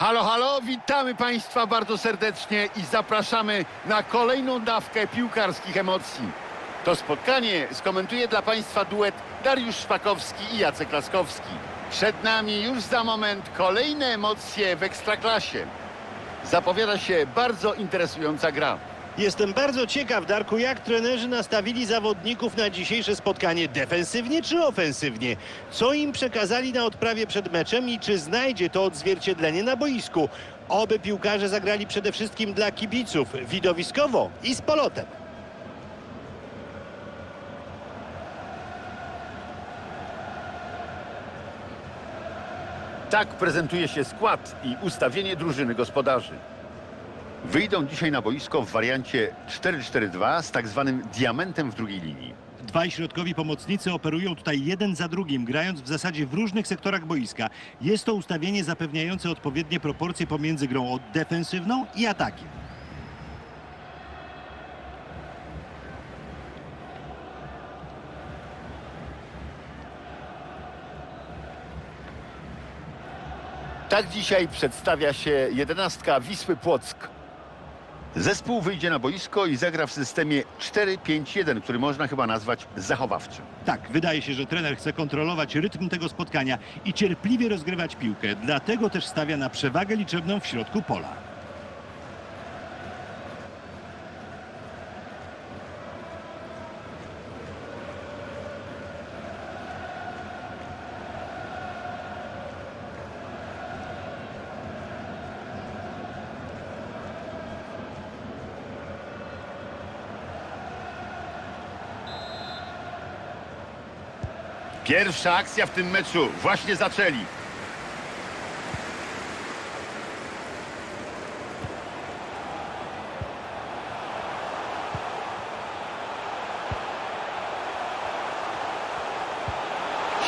Halo, halo, witamy Państwa bardzo serdecznie i zapraszamy na kolejną dawkę piłkarskich emocji. To spotkanie skomentuje dla Państwa duet Dariusz Szpakowski i Jacek Laskowski. Przed nami już za moment kolejne emocje w Ekstraklasie. Zapowiada się bardzo interesująca gra. Jestem bardzo ciekaw, Darku, jak trenerzy nastawili zawodników na dzisiejsze spotkanie defensywnie czy ofensywnie. Co im przekazali na odprawie przed meczem i czy znajdzie to odzwierciedlenie na boisku. Oby piłkarze zagrali przede wszystkim dla kibiców, widowiskowo i z polotem. Tak prezentuje się skład i ustawienie drużyny gospodarzy. Wyjdą dzisiaj na boisko w wariancie 4-4-2 z tak zwanym diamentem w drugiej linii. Dwaj środkowi pomocnicy operują tutaj jeden za drugim, grając w zasadzie w różnych sektorach boiska. Jest to ustawienie zapewniające odpowiednie proporcje pomiędzy grą defensywną i atakiem. Tak dzisiaj przedstawia się jedenastka Wisły Płock. Zespół wyjdzie na boisko i zagra w systemie 4-5-1, który można chyba nazwać zachowawczym. Tak, wydaje się, że trener chce kontrolować rytm tego spotkania i cierpliwie rozgrywać piłkę. Dlatego też stawia na przewagę liczebną w środku pola. Pierwsza akcja w tym meczu. Właśnie zaczęli.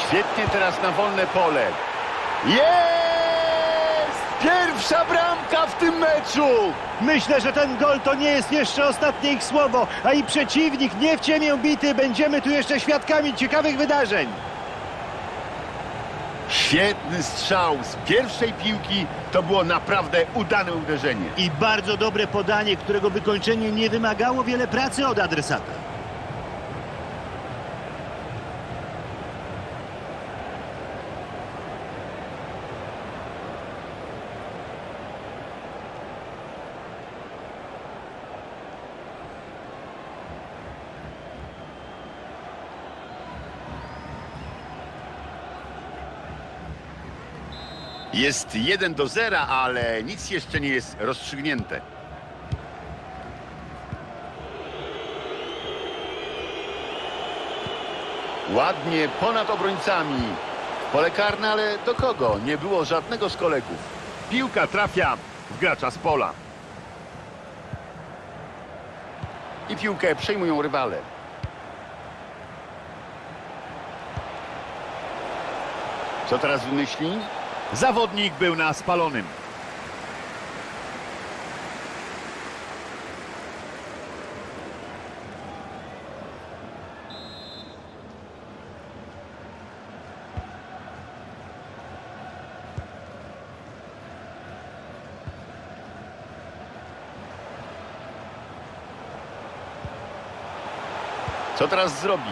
Świetnie teraz na wolne pole. Jest! Pierwsza bramka w tym meczu! Myślę, że ten gol to nie jest jeszcze ostatnie ich słowo, a i przeciwnik nie w ciemię bity. Będziemy tu jeszcze świadkami ciekawych wydarzeń. Świetny strzał z pierwszej piłki. To było naprawdę udane uderzenie. I bardzo dobre podanie, którego wykończenie nie wymagało wiele pracy od adresata. Jest 1 do 0, ale nic jeszcze nie jest rozstrzygnięte. Ładnie ponad obrońcami. Pole karne, ale do kogo? Nie było żadnego z kolegów. Piłka trafia w gracza z pola. I piłkę przejmują rywale. Co teraz wymyśli? Zawodnik był na spalonym. Co teraz zrobi?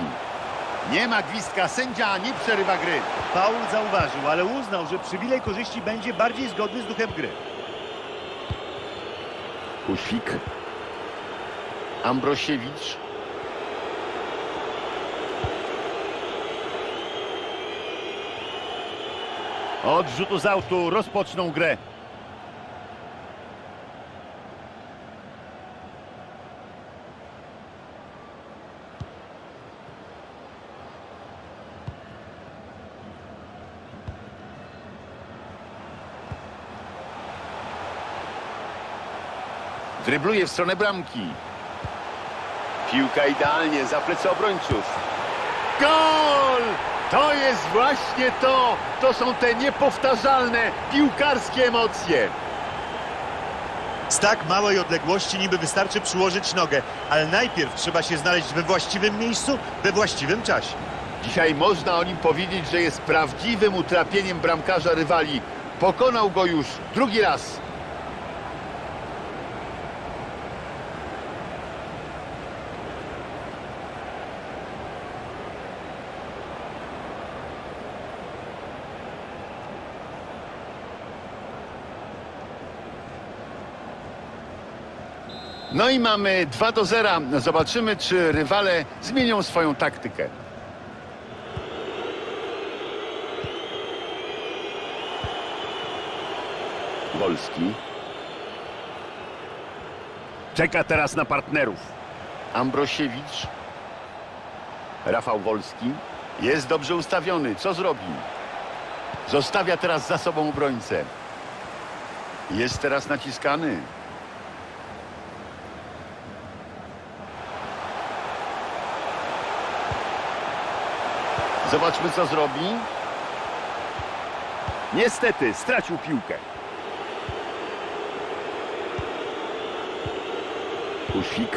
Nie ma gwizdka, sędzia nie przerywa gry. Paul zauważył, ale uznał, że przywilej korzyści będzie bardziej zgodny z duchem gry. Kusik. Ambrosiewicz. Od rzutu z autu rozpoczną grę. Drybluje w stronę bramki. Piłka idealnie za plecy obrońców. Gol! To jest właśnie to! To są te niepowtarzalne piłkarskie emocje. Z tak małej odległości niby wystarczy przyłożyć nogę, ale najpierw trzeba się znaleźć we właściwym miejscu, we właściwym czasie. Dzisiaj można o nim powiedzieć, że jest prawdziwym utrapieniem bramkarza rywali. Pokonał go już drugi raz. No i mamy 2 do 0. Zobaczymy, czy rywale zmienią swoją taktykę. Wolski. Czeka teraz na partnerów. Ambrosiewicz. Rafał Wolski. Jest dobrze ustawiony. Co zrobi? Zostawia teraz za sobą obrońcę. Jest teraz naciskany. Zobaczmy, co zrobi. Niestety, stracił piłkę. Puszwik.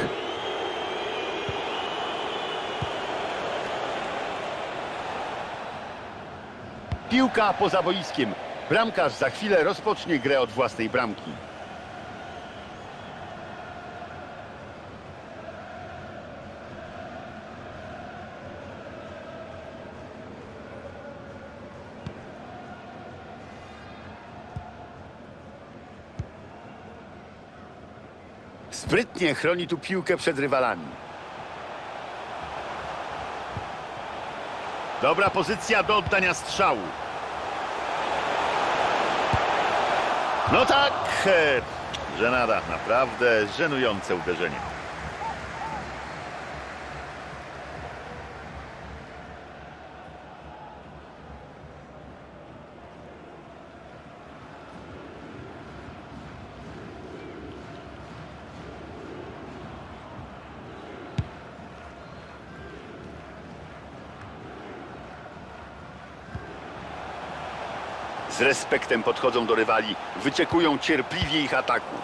Piłka poza boiskiem. Bramkarz za chwilę rozpocznie grę od własnej bramki. Sprytnie chroni tu piłkę przed rywalami. Dobra pozycja do oddania strzału. No tak, e, żenada, naprawdę żenujące uderzenie. Z respektem podchodzą do rywali, wyczekują cierpliwie ich ataku.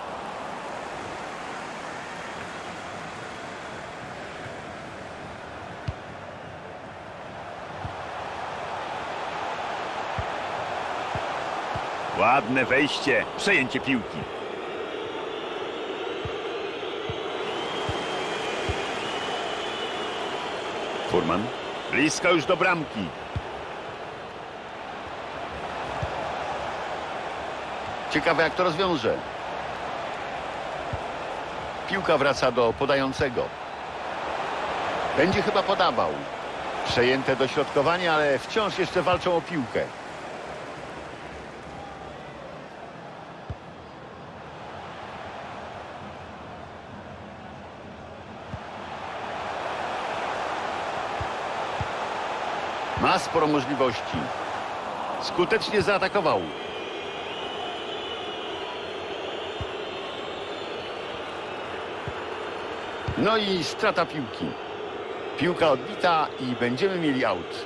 Ładne wejście, przejęcie piłki. Furman. Blisko już do bramki. Ciekawe jak to rozwiąże. Piłka wraca do podającego. Będzie chyba podawał. Przejęte dośrodkowanie, ale wciąż jeszcze walczą o piłkę. Ma sporo możliwości. Skutecznie zaatakował. No i strata piłki. Piłka odbita i będziemy mieli aut.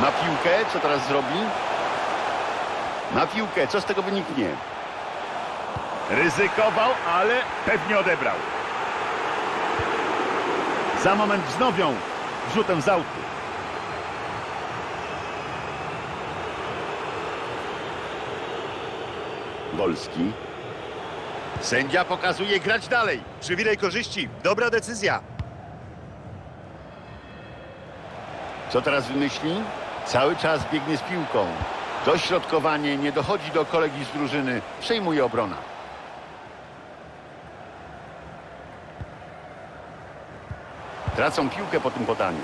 Ma piłkę, co teraz zrobi? Ma piłkę, co z tego wyniknie? Ryzykował, ale pewnie odebrał. Za moment wznowią rzutem z autu. Wolski. Sędzia pokazuje grać dalej. Przywilej korzyści. Dobra decyzja. Co teraz wymyśli? Cały czas biegnie z piłką. Dośrodkowanie nie dochodzi do kolegi z drużyny. Przejmuje obrona. Tracą piłkę po tym podaniu.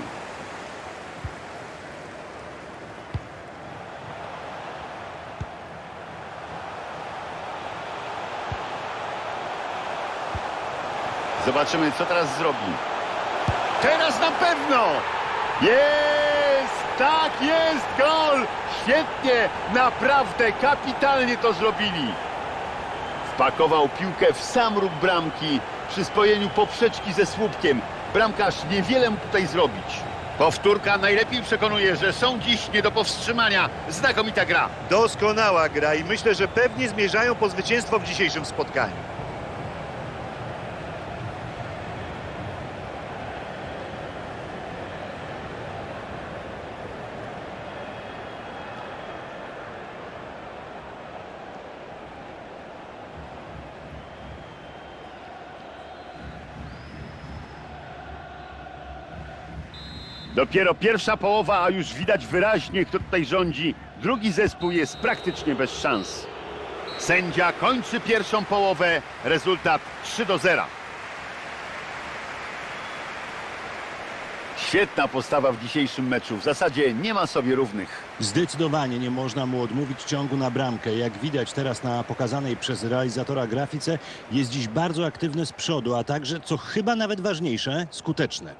Zobaczymy, co teraz zrobi. Teraz na pewno! Jest! Tak jest! Gol! Świetnie! Naprawdę kapitalnie to zrobili. Wpakował piłkę w sam róg bramki przy spojeniu poprzeczki ze słupkiem. Bramkarz niewiele mógł tutaj zrobić. Powtórka najlepiej przekonuje, że są dziś nie do powstrzymania. Znakomita gra. Doskonała gra i myślę, że pewnie zmierzają po zwycięstwo w dzisiejszym spotkaniu. Dopiero pierwsza połowa, a już widać wyraźnie, kto tutaj rządzi. Drugi zespół jest praktycznie bez szans. Sędzia kończy pierwszą połowę. Rezultat 3 do 0. Świetna postawa w dzisiejszym meczu. W zasadzie nie ma sobie równych. Zdecydowanie nie można mu odmówić ciągu na bramkę. Jak widać teraz na pokazanej przez realizatora grafice, jest dziś bardzo aktywny z przodu, a także, co chyba nawet ważniejsze, skuteczny.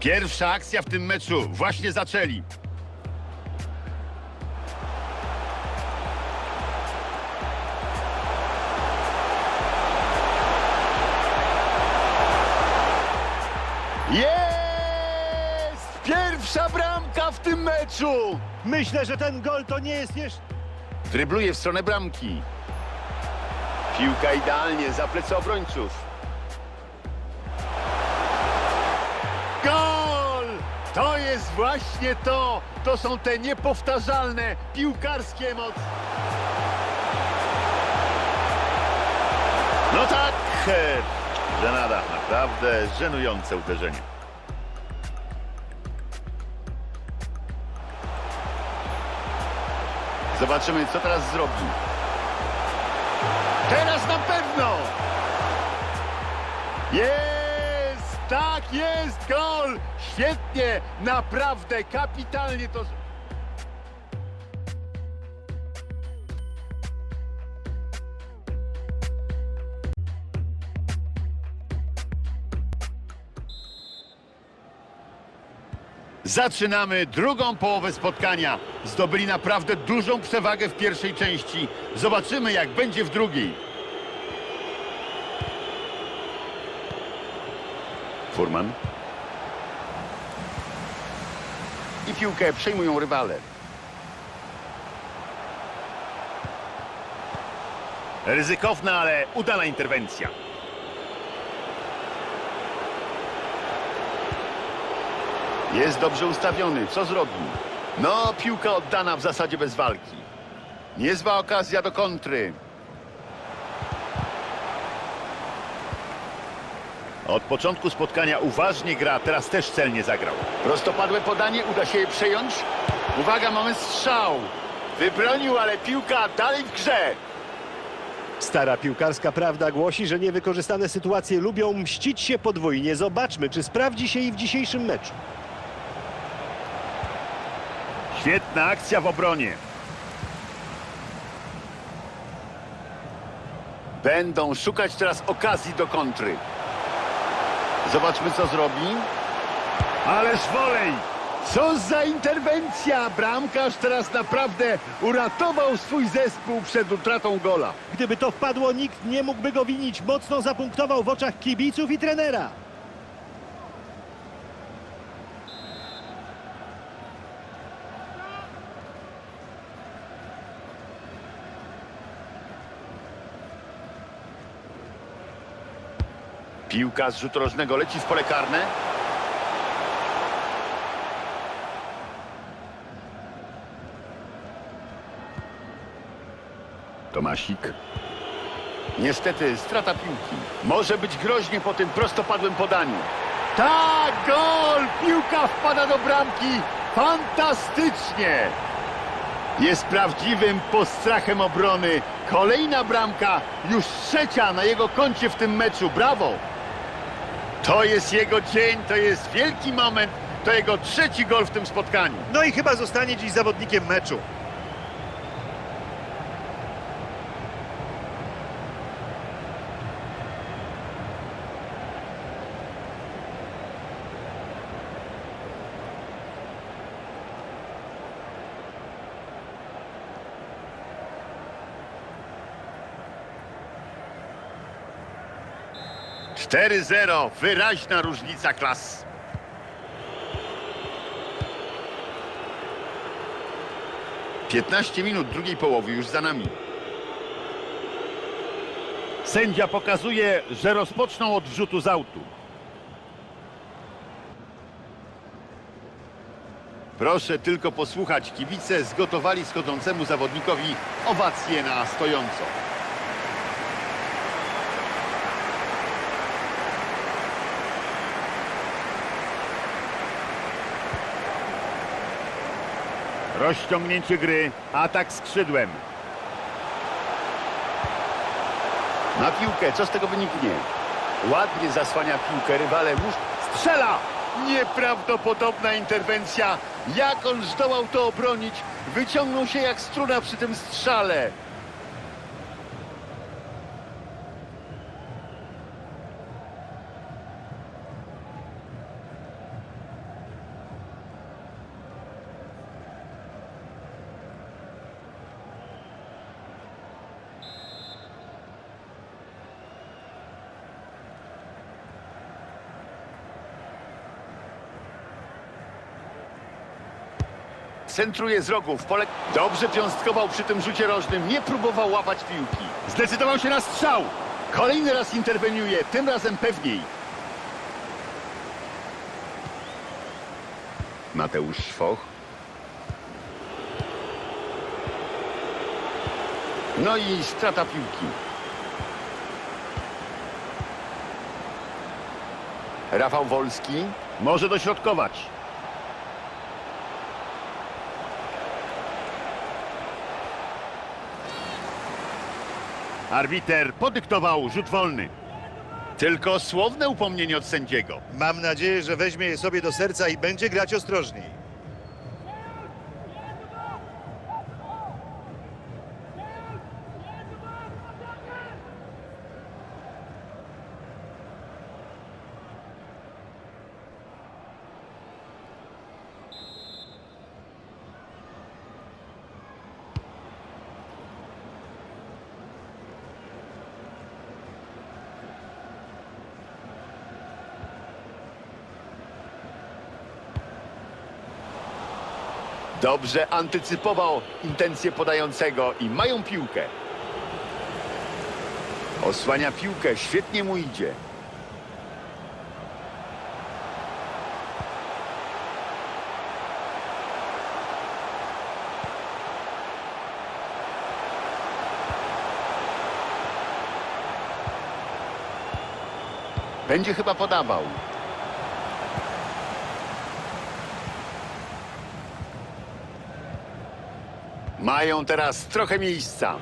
Pierwsza akcja w tym meczu. Właśnie zaczęli. Jest! Pierwsza bramka w tym meczu! Myślę, że ten gol to nie jest jeszcze... Drybluje w stronę bramki. Piłka idealnie za plecy obrońców. Jest właśnie to! To są te niepowtarzalne piłkarskie emocje. No tak, e, żenada, naprawdę żenujące uderzenie. Zobaczymy, co teraz zrobi. Teraz na pewno! Jest! Tak jest! Gol! Świetnie! Naprawdę kapitalnie to... Zaczynamy drugą połowę spotkania. Zdobyli naprawdę dużą przewagę w pierwszej części. Zobaczymy, jak będzie w drugiej. Furman. I piłkę przejmują rywale. Ryzykowna, ale udana interwencja. Jest dobrze ustawiony. Co zrobi? No, piłka oddana w zasadzie bez walki. Niezła okazja do kontry. Od początku spotkania uważnie gra, teraz też celnie zagrał. Prostopadłe podanie, uda się je przejąć. Uwaga, mamy strzał. Wybronił, ale piłka dalej w grze. Stara piłkarska prawda głosi, że niewykorzystane sytuacje lubią mścić się podwójnie. Zobaczmy, czy sprawdzi się i w dzisiejszym meczu. Świetna akcja w obronie. Będą szukać teraz okazji do kontry. Zobaczmy, co zrobi. Ależ wolej! Co za interwencja! Bramkarz teraz naprawdę uratował swój zespół przed utratą gola. Gdyby to wpadło, nikt nie mógłby go winić. Mocno zapunktował w oczach kibiców i trenera. Piłka z rzutu rożnego leci w pole karne. Tomasik. Niestety strata piłki. Może być groźnie po tym prostopadłym podaniu. Tak, gol! Piłka wpada do bramki. Fantastycznie! Jest prawdziwym postrachem obrony. Kolejna bramka, już trzecia na jego koncie w tym meczu. Brawo! To jest jego dzień, to jest wielki moment. To jego trzeci gol w tym spotkaniu. No i chyba zostanie dziś zawodnikiem meczu. 4-0. Wyraźna różnica klas. Piętnaście minut drugiej połowy już za nami. Sędzia pokazuje, że rozpoczną od rzutu z autu. Proszę tylko posłuchać. Kibice zgotowali schodzącemu zawodnikowi owację na stojąco. Rozciągnięcie gry, atak skrzydłem. Na piłkę, co z tego wyniknie? Ładnie zasłania piłkę, rywale już strzela! Nieprawdopodobna interwencja. Jak on zdołał to obronić? Wyciągnął się jak struna przy tym strzale. Centruje z rogu w pole. Dobrze cząstkował przy tym rzucie rożnym. Nie próbował łapać piłki. Zdecydował się na strzał. Kolejny raz interweniuje, tym razem pewniej. Mateusz Szwoch. No i strata piłki. Rafał Wolski może dośrodkować. Arbiter podyktował rzut wolny. Tylko słowne upomnienie od sędziego. Mam nadzieję, że weźmie je sobie do serca i będzie grać ostrożniej. Dobrze antycypował intencje podającego i mają piłkę. Osłania piłkę, świetnie mu idzie. Będzie chyba podawał. Mają teraz trochę miejsca.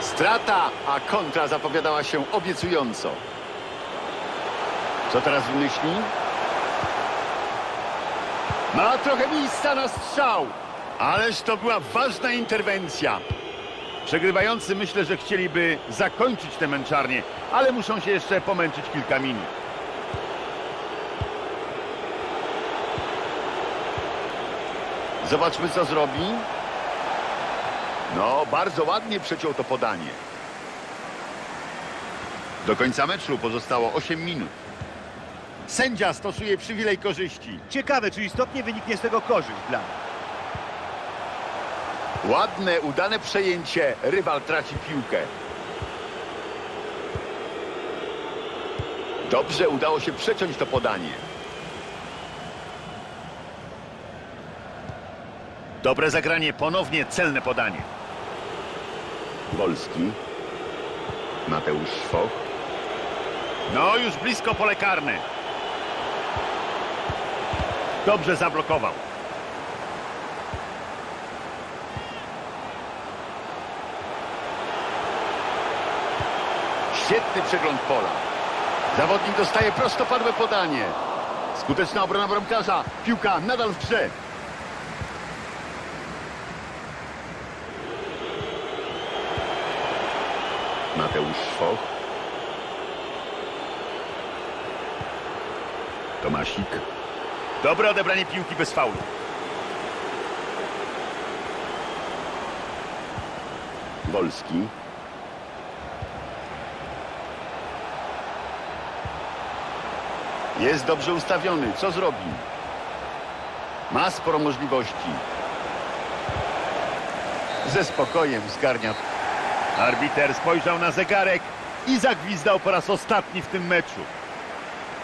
Strata, a kontra zapowiadała się obiecująco. Co teraz wymyśli? Ma trochę miejsca na strzał. Ależ to była ważna interwencja. Przegrywający myślę, że chcieliby zakończyć tę męczarnię, ale muszą się jeszcze pomęczyć kilka minut. Zobaczmy, co zrobi. No, bardzo ładnie przeciął to podanie. Do końca meczu pozostało 8 minut. Sędzia stosuje przywilej korzyści. Ciekawe, czy istotnie wyniknie z tego korzyść dla. Ładne, udane przejęcie. Rywal traci piłkę. Dobrze udało się przeciąć to podanie. Dobre zagranie, ponownie celne podanie. Wolski. Mateusz Szwoch. No, już blisko pole karne. Dobrze zablokował. Świetny przegląd pola. Zawodnik dostaje prostopadłe podanie. Skuteczna obrona bramkarza. Piłka nadal w grze. Szwoch. Tomasik. Dobre odebranie piłki bez faulu. Wolski. Jest dobrze ustawiony. Co zrobi? Ma sporo możliwości. Ze spokojem zgarnia. Arbiter spojrzał na zegarek i zagwizdał po raz ostatni w tym meczu.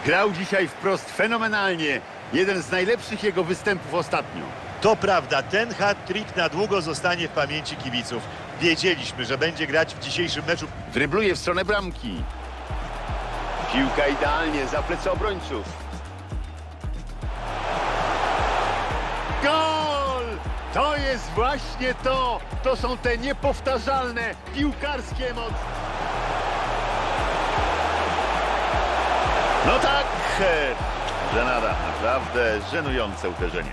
Grał dzisiaj wprost fenomenalnie. Jeden z najlepszych jego występów ostatnio. To prawda, ten hat-trick na długo zostanie w pamięci kibiców. Wiedzieliśmy, że będzie grać w dzisiejszym meczu. Drybluje w stronę bramki. Piłka idealnie za plecy obrońców. Gol! To jest właśnie to! To są te niepowtarzalne piłkarskie emocje. No tak, żenada, naprawdę żenujące uderzenie.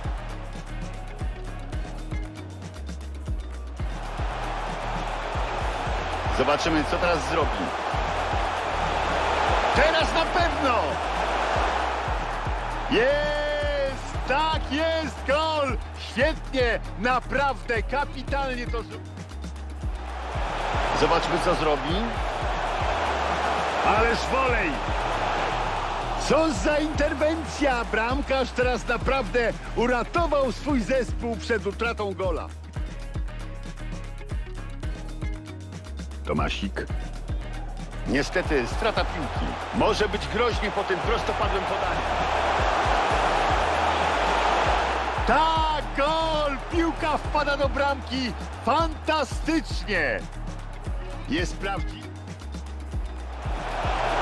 Zobaczymy, co teraz zrobi. Teraz na pewno! Jest! Tak jest! Gol! Świetnie! Naprawdę kapitalnie to. Zobaczmy, co zrobi. Ależ wolej! Co za interwencja! Bramkarz teraz naprawdę uratował swój zespół przed utratą gola. Tomasik. Niestety strata piłki. Może być groźnie po tym prostopadłym podaniu. Tak, gol! Piłka wpada do bramki. Fantastycznie! Jest prawdziwy.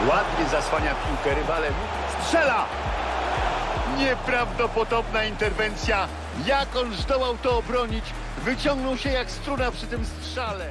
Ładnie zasłania piłkę rywalem. Strzela! Nieprawdopodobna interwencja. Jak on zdołał to obronić? Wyciągnął się jak struna przy tym strzale.